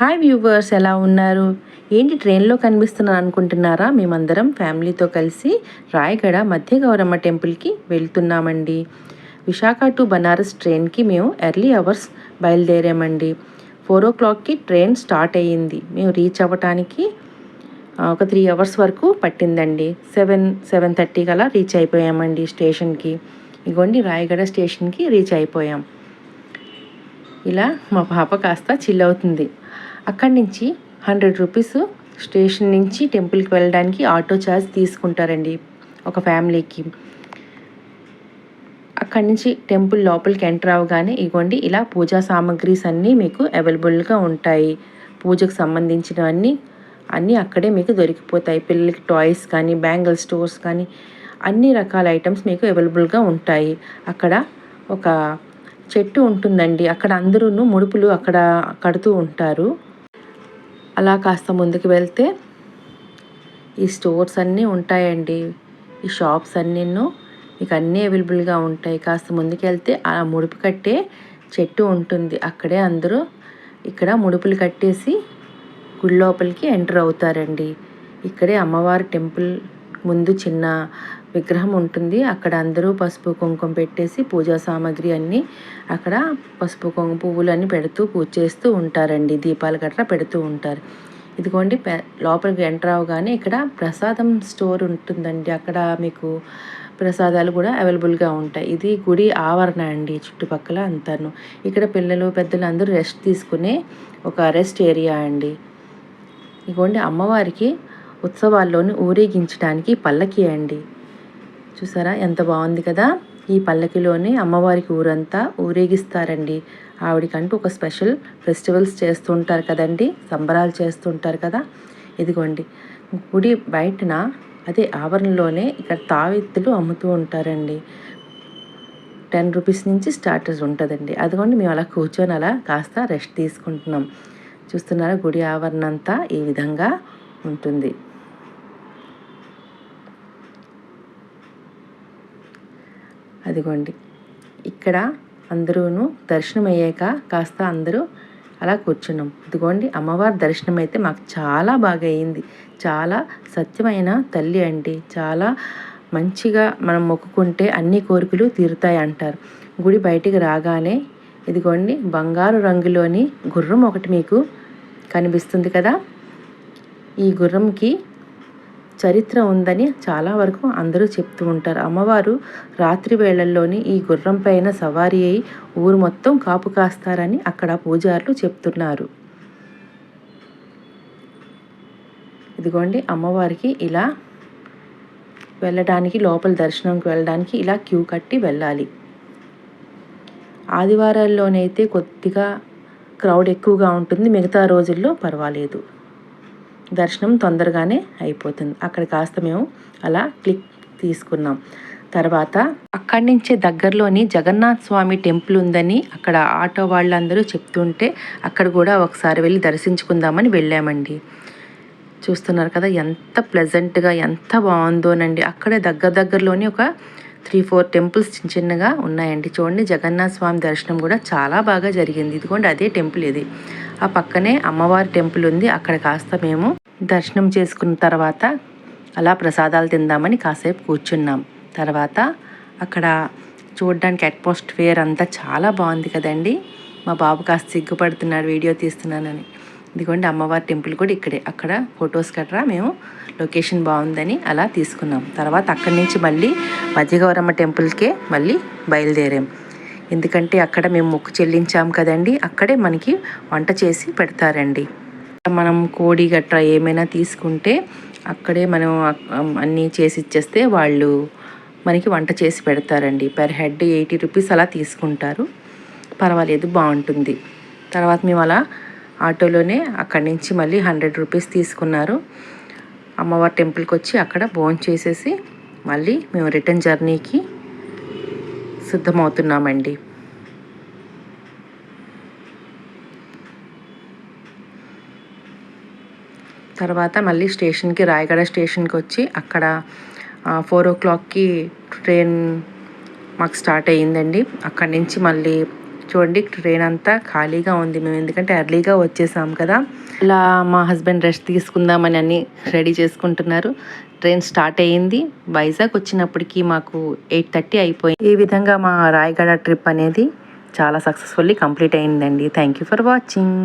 Hi viewers ఎలా ఉన్నారు? ఏంటి ట్రైన్లో కనిపిస్తున్నాను అనుకుంటున్నారా మేమందరం ఫ్యామిలీతో కలిసి రాయగడ మధ్య గౌరమ్మ టెంపుల్కి వెళ్తున్నామండి. విశాఖ టు బనారస్ ట్రైన్కి మేము ఎర్లీ అవర్స్ బయలుదేరామండి. ఫోర్ ఓ క్లాక్కి ట్రైన్ స్టార్ట్ అయ్యింది. మేము రీచ్ అవ్వటానికి ఒక త్రీ అవర్స్ వరకు పట్టిందండి. సెవెన్ సెవెన్ థర్టీకి అలా రీచ్ అయిపోయామండి స్టేషన్కి ఇగోండి రాయగడ స్టేషన్కి రీచ్ అయిపోయాం. ఇలా మా పాప కాస్త చిల్ అవుతుంది. అక్కడి నుంచి హండ్రెడ్ రూపీస్ స్టేషన్ నుంచి టెంపుల్కి వెళ్ళడానికి ఆటో ఛార్జ్ తీసుకుంటారండి ఒక ఫ్యామిలీకి. అక్కడి నుంచి టెంపుల్ లోపలికి ఎంటర్ అవ్వగానే ఇగోండి ఇలా పూజా సామాగ్రీస్ అన్నీ మీకు అవైలబుల్గా ఉంటాయి. పూజకు సంబంధించినవన్నీ అన్నీ అక్కడే మీకు దొరికిపోతాయి. పిల్లలకి టాయ్స్ కానీ బ్యాంగిల్ స్టోర్స్ కానీ అన్ని రకాల ఐటమ్స్ మీకు అవైలబుల్గా ఉంటాయి. అక్కడ ఒక చెట్టు ఉంటుందండి. అక్కడ అందరూ ముడుపులు అక్కడ కడుతూ ఉంటారు. అలా కాస్త ముందుకు వెళ్తే ఈ స్టోర్స్ అన్నీ ఉంటాయండి. ఈ షాప్స్ అన్నీ మీకు అన్నీ అవైలబుల్గా ఉంటాయి. కాస్త ముందుకు వెళ్తే ఆ ముడుపు కట్టే చెట్టు ఉంటుంది. అక్కడే అందరూ ఇక్కడ ముడుపులు కట్టేసి గుడి లోపలికి ఎంటర్ అవుతారండి. ఇక్కడే అమ్మవారి టెంపుల్ ముందు చిన్న విగ్రహం ఉంటుంది. అక్కడ అందరూ పసుపు కుంకుమ పెట్టేసి పూజా సామాగ్రి అన్నీ అక్కడ పసుపు కుంకుమ పువ్వులు అన్నీ పెడుతూ పూజ చేస్తూ ఉంటారండి. దీపాలు గట్రా పెడుతూ ఉంటారు. ఇదిగోండి లోపలికి ఎంటర్ అవగానే ఇక్కడ ప్రసాదం స్టోర్ ఉంటుందండి. అక్కడ మీకు ప్రసాదాలు కూడా అవైలబుల్గా ఉంటాయి. ఇది గుడి ఆవరణ అండి చుట్టుపక్కల అంతాను. ఇక్కడ పిల్లలు పెద్దలు అందరూ రెస్ట్ తీసుకునే ఒక రెస్ట్ ఏరియా అండి. ఇదిగోండి అమ్మవారికి ఉత్సవాల్లోని ఊరేగించడానికి పల్లకి అండి. చూసారా? ఎంత బాగుంది కదా? ఈ పల్లకిలోనే అమ్మవారికి ఊరంతా ఊరేగిస్తారండి. ఆవిడకంటూ ఒక స్పెషల్ ఫెస్టివల్స్ చేస్తుంటారు కదండి. సంబరాలు చేస్తుంటారు కదా? ఇదిగోండి. గుడి బయటన అదే ఆవరణలోనే ఇక్కడ తావెత్తులు అమ్ముతూ ఉంటారండి. టెన్ రూపీస్ నుంచి స్టార్టర్స్ ఉంటుందండి. అదిగోండి మేము అలా కూర్చొని అలా కాస్త రెస్ట్ తీసుకుంటున్నాం. చూస్తున్నారా? గుడి ఆవరణ అంతా ఈ విధంగా ఉంటుంది. అదిగోండి ఇక్కడ అందరూ దర్శనం అయ్యాక కాస్త అందరూ అలా కూర్చున్నాం. ఇదిగోండి అమ్మవారి దర్శనం అయితే మాకు చాలా బాగా అయింది చాలా సత్యమైన తల్లి అండి. చాలా మంచిగా మనం మొక్కుకుంటే అన్ని కోరికలు తీరుతాయి అంటారు గుడి బయటికి రాగానే ఇదిగోండి బంగారు రంగులోని గుర్రం ఒకటి మీకు కనిపిస్తుంది కదా? ఈ గుర్రంకి చరిత్ర ఉందని చాలా వరకు అందరూ చెప్తూ ఉంటారు. అమ్మవారు రాత్రి వేళల్లోని ఈ గుర్రం పైన సవారీ అయి ఊరు మొత్తం కాపు కాస్తారని అక్కడ పూజారులు చెప్తున్నారు. ఇదిగోండి అమ్మవారికి ఇలా వెళ్ళడానికి లోపల దర్శనంకి వెళ్ళడానికి ఇలా క్యూ కట్టి వెళ్ళాలి. ఆదివారాల్లోనైతే కొద్దిగా క్రౌడ్ ఎక్కువగా ఉంటుంది. మిగతా రోజుల్లో పర్వాలేదు. దర్శనం తొందరగానే అయిపోతుంది. అక్కడ కాస్త మేము అలా క్లిక్ తీసుకున్నాం. తర్వాత అక్కడి నుంచే దగ్గరలోని జగన్నాథ్ స్వామి టెంపుల్ ఉందని అక్కడ ఆటో వాళ్ళందరూ చెప్తుంటే అక్కడ కూడా ఒకసారి వెళ్ళి దర్శించుకుందామని వెళ్ళామండి. చూస్తున్నారు కదా ఎంత ప్లెజెంట్గా ఎంత బాగుందోనండి. అక్కడే దగ్గర దగ్గరలోని ఒక త్రీ ఫోర్ టెంపుల్స్ చిన్న చిన్నగా ఉన్నాయండి. చూడండి జగన్నాథ స్వామి దర్శనం కూడా చాలా బాగా జరిగింది. ఇదిగోండి అదే టెంపుల్ ఇది. ఆ పక్కనే అమ్మవారి టెంపుల్ ఉంది. అక్కడ కాస్త మేము దర్శనం చేసుకున్న తర్వాత అలా ప్రసాదాలు తిందామని కాసేపు కూర్చున్నాం. తర్వాత అక్కడ చూడడానికి అట్మాస్ఫియర్ అంతా చాలా బాగుంది కదండి. మా బాబు కాస్త సిగ్గుపడుతున్నాడు వీడియో తీస్తున్నానని. ఇదిగోండి అమ్మవారి టెంపుల్ కూడా ఇక్కడే. అక్కడ ఫొటోస్ కట్రా మేము లొకేషన్ బాగుందని అలా తీసుకున్నాం. తర్వాత అక్కడి నుంచి మళ్ళీ మధ్యగౌరమ్మ టెంపుల్కే మళ్ళీ బయలుదేరాం. ఎందుకంటే అక్కడ మేము మొక్కు చెల్లించాం కదండి అక్కడే మనకి వంట చేసి పెడతారండి. మనం కోడి గట్రా ఏమైనా తీసుకుంటే అక్కడే మనం అన్నీ చేసి ఇచ్చేస్తే వాళ్ళు మనకి వంట చేసి పెడతారండి. పర్ హెడ్ ఎయిటీ రూపీస్ అలా తీసుకుంటారు. పర్వాలేదు బాగుంటుంది. తర్వాత మేము అలా ఆటోలోనే అక్కడి నుంచి మళ్ళీ హండ్రెడ్ రూపీస్ తీసుకున్నారు. అమ్మవారి టెంపుల్కి వచ్చి అక్కడ భోజనం చేసేసి మళ్ళీ మేము రిటర్న్ జర్నీకి సిద్ధమవుతున్నామండి. తర్వాత మళ్ళీ స్టేషన్కి రాయగడ స్టేషన్కి వచ్చి అక్కడ ఫోర్ ఓ క్లాక్కి ట్రైన్ మాకు స్టార్ట్ అయ్యిందండి. అక్కడి నుంచి మళ్ళీ చూడండి ట్రైన్ అంతా ఖాళీగా ఉంది. మేము ఎందుకంటే ఎర్లీగా వచ్చేసాం కదా. ఇలా మా హస్బెండ్ రెస్ట్ తీసుకుందామని అన్ని రెడీ చేసుకుంటున్నారు. ట్రైన్ స్టార్ట్ అయ్యింది. వైజాగ్ వచ్చినప్పటికీ మాకు ఎయిట్ థర్టీ అయిపోయింది. ఈ విధంగా మా రాయగడ ట్రిప్ అనేది చాలా సక్సెస్ఫుల్లీ కంప్లీట్ అయిందండి థ్యాంక్ యూ ఫర్ వాచింగ్.